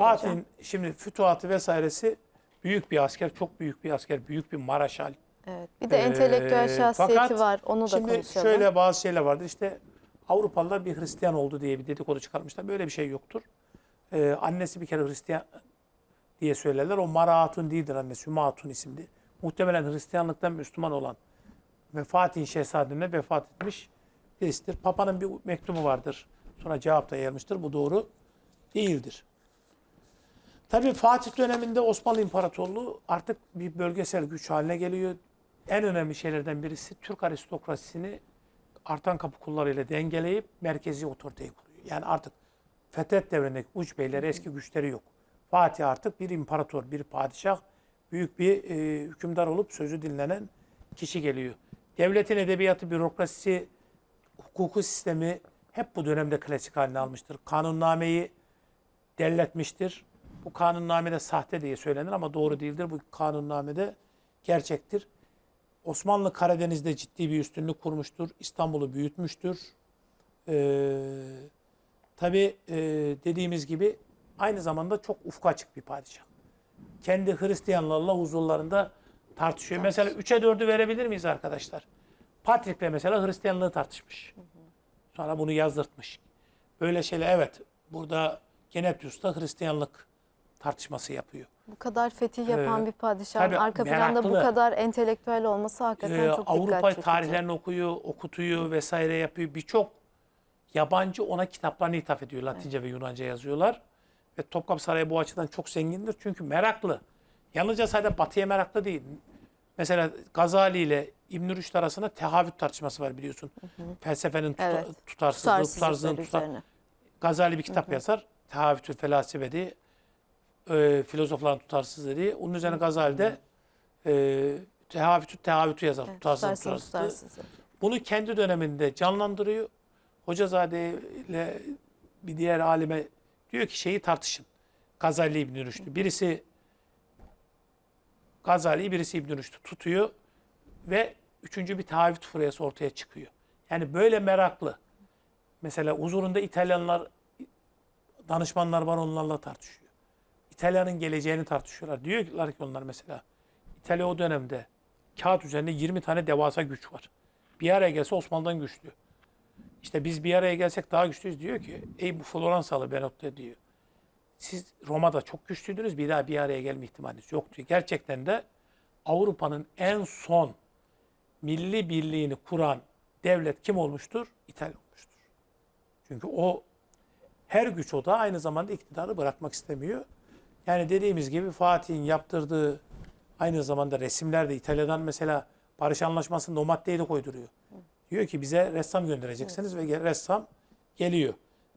hocam. Fatih'in şimdi fütuhatı vesairesi büyük bir asker, çok büyük bir asker, büyük bir maraşal. Evet. Bir de Ee, entelektüel şahsiyeti fakat var. Onu da Şimdi konuşalım. şöyle bazı şeyler vardır. İşte Avrupalılar bir Hristiyan oldu diye bir dedikodu çıkarmışlar. Böyle bir şey yoktur. Ee, annesi bir kere Hristiyan diye söylerler. O Mara Hatun değildir annesi. Hüma Hatun isimli. Muhtemelen Hristiyanlıktan Müslüman olan ve Fatih'in şehzademine vefat etmiş birisidir. Papa'nın bir mektubu vardır. Sonra cevap da gelmiştir. Bu doğru değildir. Tabii Fatih döneminde Osmanlı İmparatorluğu artık bir bölgesel güç haline geliyor. En önemli şeylerden birisi Türk aristokrasisini artan kapı kullarıyla dengeleyip merkezi otoriteyi kuruyor. Yani artık Fethet devrindeki uç beyleri eski güçleri yok. Fatih artık bir imparator, bir padişah, büyük bir e, hükümdar olup sözü dinlenen kişi geliyor. Devletin edebiyatı, bürokrasisi, hukuku sistemi hep bu dönemde klasik haline almıştır. Kanunnameyi derletmiştir. Bu kanunnamede sahte diye söylenir ama doğru değildir. Bu kanunnamede gerçektir. Osmanlı Karadeniz'de ciddi bir üstünlük kurmuştur. İstanbul'u büyütmüştür. Ee, tabii e, dediğimiz gibi aynı zamanda çok ufka açık bir padişah. Kendi Hristiyanlarla huzurlarında tartışıyor. Mesela 3'e 4'ü verebilir miyiz arkadaşlar? Patrick'le mesela Hristiyanlığı tartışmış. Sonra bunu yazdırtmış. Böyle şeyler evet burada Genetius da Hristiyanlık tartışması yapıyor. Bu kadar fetih yapan Ee, bir padişahın tabii arka planda bu kadar entelektüel olması hakikaten Ee, çok dikkat Avrupa çekici. tarihlerini okuyor, okutuyor vesaire yapıyor. Birçok yabancı ona kitaplarını ithaf ediyor. Latince ve Yunanca yazıyorlar. Ve Topkapı Sarayı bu açıdan çok zengindir. Çünkü meraklı. Yalnızca sadece batıya meraklı değil. Mesela Gazali ile İbn Rüşd arasında tehavüt tartışması var biliyorsun. Felsefenin tuta- Evet. tutarsızlığı, tutarsızlığın tutar. Gazali bir kitap yazar. Tehavütü felsefe diye. E, filozofların tutarsızlığı diye. Onun üzerine Gazali de e, tehavütü tehavütü yazar. Evet, tutarsız, tutarsızlığı. tutarsız. Bunu kendi döneminde canlandırıyor. Hocazade ile bir diğer alime diyor ki şeyi tartışın. Gazali İbn Rüşd'ü. Birisi Gazali, birisi İbn Rüşd'ü tutuyor ve üçüncü bir taahhüt furyası ortaya çıkıyor. Yani böyle meraklı. Mesela huzurunda İtalyanlar, danışmanlar var onlarla tartışıyor. İtalya'nın geleceğini tartışıyorlar. Diyorlar ki onlar mesela İtalya o dönemde kağıt üzerinde 20 tane devasa güç var. Bir araya gelse Osmanlı'dan güçlü. İşte biz bir araya gelsek daha güçlüyüz diyor ki ey bu Floransalı Benotto diyor. Siz Roma'da çok güçlüydünüz bir daha bir araya gelme ihtimaliniz yok diyor. Gerçekten de Avrupa'nın en son milli birliğini kuran devlet kim olmuştur? İtalya olmuştur. Çünkü o her güç o da aynı zamanda iktidarı bırakmak istemiyor. Yani dediğimiz gibi Fatih'in yaptırdığı aynı zamanda resimler de İtalya'dan mesela Barış Anlaşması'nda o maddeyi de koyduruyor. Diyor ki bize ressam göndereceksiniz ve gel- ressam geliyor.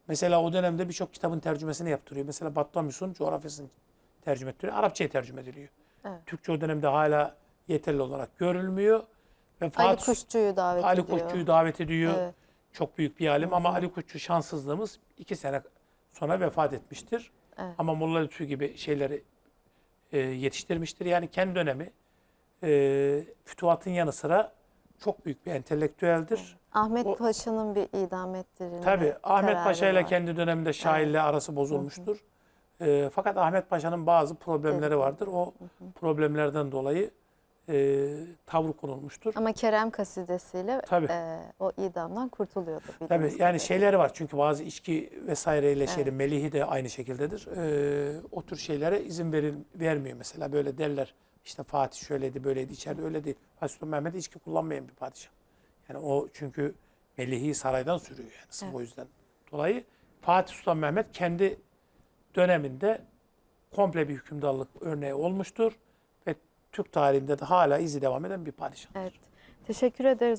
Mesela o dönemde birçok kitabın tercümesini yaptırıyor. Mesela Batlamyus'un coğrafyasını tercüme ettiriyor. Arapçaya tercüme ediliyor. Evet. Türkçe o dönemde hala yeterli olarak görülmüyor. Ve Ali Fatih Kuşçu'yu davet Ali ediyor. Kuşçu'yu davet ediyor. Evet. Çok büyük bir alim ama Ali Kuşçu şanssızlığımız iki sene sonra vefat etmiştir. Evet. Ama Molla Lütfü gibi şeyleri e, yetiştirmiştir. Yani kendi dönemi e, fütuhatın yanı sıra çok büyük bir entelektüeldir. Ahmet O- Paşa'nın bir idam ettirilme Tabii Ahmet Paşa ile kendi döneminde şairle arası bozulmuştur. E, fakat Ahmet Paşa'nın bazı problemleri vardır. O problemlerden dolayı e, tavrı konulmuştur. Ama Kerem kasidesiyle Tabii. e, o idamdan kurtuluyordu. Tabii yani kadarıyla. şeyleri var çünkü bazı içki vesaireyle şeyleri melihi de aynı şekildedir. Ee, o tür şeylere izin veril, vermiyor mesela böyle derler işte Fatih şöyleydi böyleydi içeride öyle değil. Fatih Sultan Mehmet içki kullanmayan bir padişah. Yani o çünkü melihi saraydan sürüyor yani sırf Evet. o yüzden. Dolayı Fatih Sultan Mehmet kendi döneminde komple bir hükümdarlık örneği olmuştur Türk tarihinde de hala izi devam eden bir padişah. Evet. Teşekkür ederiz